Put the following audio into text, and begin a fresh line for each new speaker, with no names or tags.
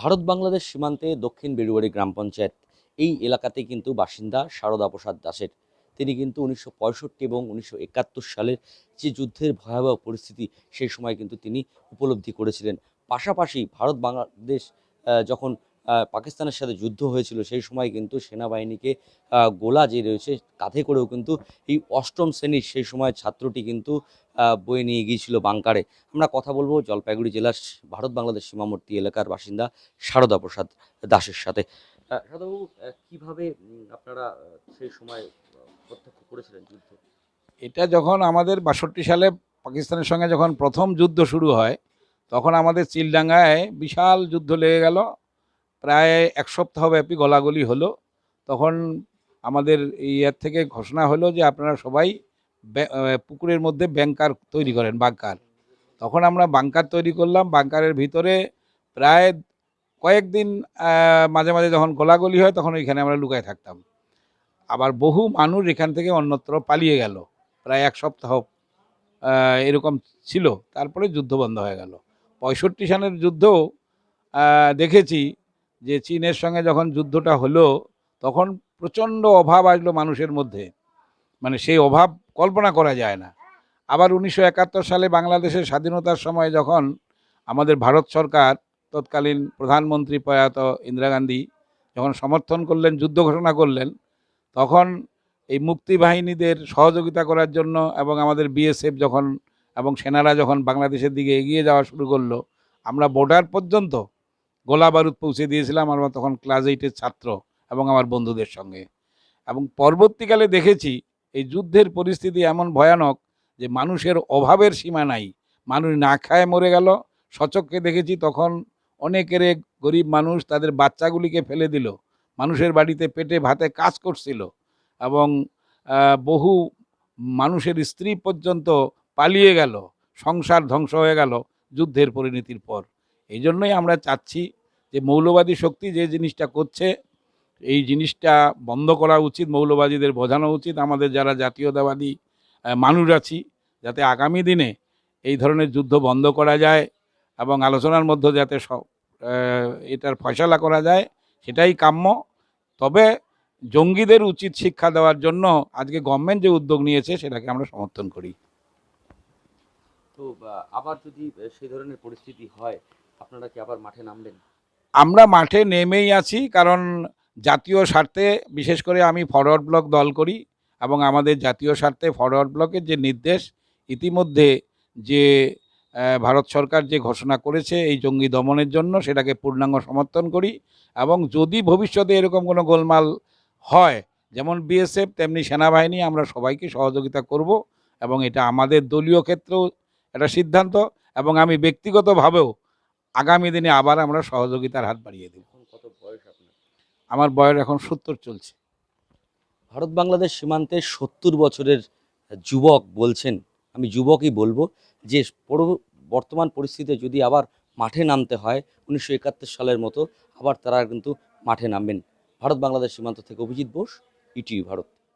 ভারত বাংলাদেশ সীমান্তে দক্ষিণ বেড়ুয়ারি গ্রাম পঞ্চায়েত এই এলাকাতে কিন্তু বাসিন্দা শারদা প্রসাদ দাসের। তিনি কিন্তু উনিশশো পঁয়ষট্টি এবং উনিশশো একাত্তর সালের যে যুদ্ধের ভয়াবহ পরিস্থিতি, সেই সময় কিন্তু তিনি উপলব্ধি করেছিলেন। পাশাপাশি ভারত বাংলাদেশ যখন পাকিস্তানের সাথে যুদ্ধ হয়েছিল, সেই সময় কিন্তু সেনাবাহিনীকে গোলা যে রয়েছে কাঁধে করেও কিন্তু এই অষ্টম শ্রেণির সেই সময় ছাত্রটি কিন্তু বয়ে নিয়ে গিয়েছিল বাংকারে। আমরা কথা বলব জলপাইগুড়ি জেলার ভারত বাংলাদেশ সীমাবর্তী এলাকার বাসিন্দা শারদা প্রসাদ দাসের সাথে। শারদাবাবু কীভাবে আপনারা সেই সময় প্রত্যক্ষ করেছিলেন যুদ্ধ?
এটা যখন আমাদের বাষট্টি সালে পাকিস্তানের সঙ্গে যখন প্রথম যুদ্ধ শুরু হয়, তখন আমাদের চিলডাঙ্গায় বিশাল যুদ্ধ লেগে গেল। প্রায় এক সপ্তাহব্যাপী গলাগলি হলো। তখন আমাদের ইয়ার থেকে ঘোষণা হলো যে আপনারা সবাই পুকুরের মধ্যে ব্যাংকার তৈরি করেন বাংকার তখন আমরা বাংকার তৈরি করলাম বাংকারের ভিতরে প্রায় কয়েকদিন মাঝে মাঝে যখন গোলাগুলি হয় তখন ওইখানে আমরা লুকায় থাকতাম। আবার বহু মানুষ এখান থেকে অন্যত্র পালিয়ে গেল। প্রায় এক সপ্তাহ এরকম ছিল। তারপরে যুদ্ধ বন্ধ হয়ে গেল। পঁয়ষট্টি সালের যুদ্ধও আহ, দেখেছি যে চীনের সঙ্গে যখন যুদ্ধটা হলো, তখন প্রচণ্ড অভাব আসলো মানুষের মধ্যে। মানে সেই অভাব কল্পনা করা যায় না। আবার উনিশশো একাত্তর সালে বাংলাদেশের স্বাধীনতার সময় যখন আমাদের ভারত সরকার, তৎকালীন প্রধানমন্ত্রী প্রয়াত ইন্দিরা গান্ধী যখন সমর্থন করলেন, যুদ্ধ ঘোষণা করলেন, তখন এই মুক্তি বাহিনীদের সহযোগিতা করার জন্য এবং আমাদের বিএসএফ যখন এবং সেনারা যখন বাংলাদেশের দিকে এগিয়ে যাওয়া শুরু করল, আমরা বর্ডার পর্যন্ত গোলা বারুদ পৌঁছে দিয়েছিলাম আমরা তখন ক্লাস এইটের ছাত্র এবং আমার বন্ধুদের সঙ্গে। এবং পরবর্তীকালে দেখেছি এই যুদ্ধের পরিস্থিতি এমন ভয়ানক যে মানুষের অভাবের সীমা নাই। মানুষ না খায় মরে গেল। সচক্ষে দেখেছি তখন অনেকের গরিব মানুষ তাদের বাচ্চাগুলিকে ফেলে দিল। মানুষের বাড়িতে পেটে ভাতে কাজ করছিল এবং বহু মানুষের স্ত্রী পর্যন্ত পালিয়ে গেল। সংসার ধ্বংস হয়ে গেল যুদ্ধের পরিণতির পর। এই জন্যই আমরা চাচ্ছি যে মৌলবাদী শক্তি যে জিনিসটা করছে, এই জিনিসটা বন্ধ করা উচিত, মৌলবাদীদের বোঝানো উচিত। আমাদের যারা জাতীয়তাবাদী মানুষ আছি, যাতে আগামী দিনে এই ধরনের যুদ্ধ বন্ধ করা যায় এবং আলোচনার মধ্যে যাতে সব এটার ফয়সলা করা যায়, সেটাই কাম্য। তবে জঙ্গিদের উচিত শিক্ষা দেওয়ার জন্য আজকে গভর্নমেন্ট যে উদ্যোগ নিয়েছে, সেটাকে আমরা সমর্থন করি।
তো আবার যদি সেই ধরনের পরিস্থিতি হয়, আপনারা কি আবার মাঠে নামবেন?
আমরা মাঠে নেমেই আছি, কারণ জাতীয় স্বার্থে, বিশেষ করে আমি ফরওয়ার্ড ব্লক দল করি এবং আমাদের জাতীয় স্বার্থে ফরওয়ার্ড ব্লকের যে নির্দেশ, ইতিমধ্যে যে ভারত সরকার যে ঘোষণা করেছে এই জঙ্গি দমনের জন্য, সেটাকে পূর্ণাঙ্গ সমর্থন করি এবং যদি ভবিষ্যতে এরকম কোনো গোলমাল হয়, যেমন বিএসএফ তেমনি সেনাবাহিনী, আমরা সবাইকে সহযোগিতা করব এবং এটা আমাদের দলীয় ক্ষেত্রেও একটা সিদ্ধান্ত এবং আমি ব্যক্তিগতভাবেও আগামী দিনে আবার আমরা সহযোগিতার হাত বাড়িয়ে দেব।
কত বয়স আপনার?
আমার বয়স এখন সত্তর চলছে।
ভারত বাংলাদেশ সীমান্তে সত্তর বছরের যুবক বলছেন আমি যুবকই বলব যে বর্তমান পরিস্থিতিতে যদি আবার মাঠে নামতে হয় উনিশশো একাত্তর সালের মতো আবার তারা কিন্তু মাঠে নামবেন। ভারত বাংলাদেশ সীমান্ত থেকে অভিজিৎ বোস ইটিভি ভারত।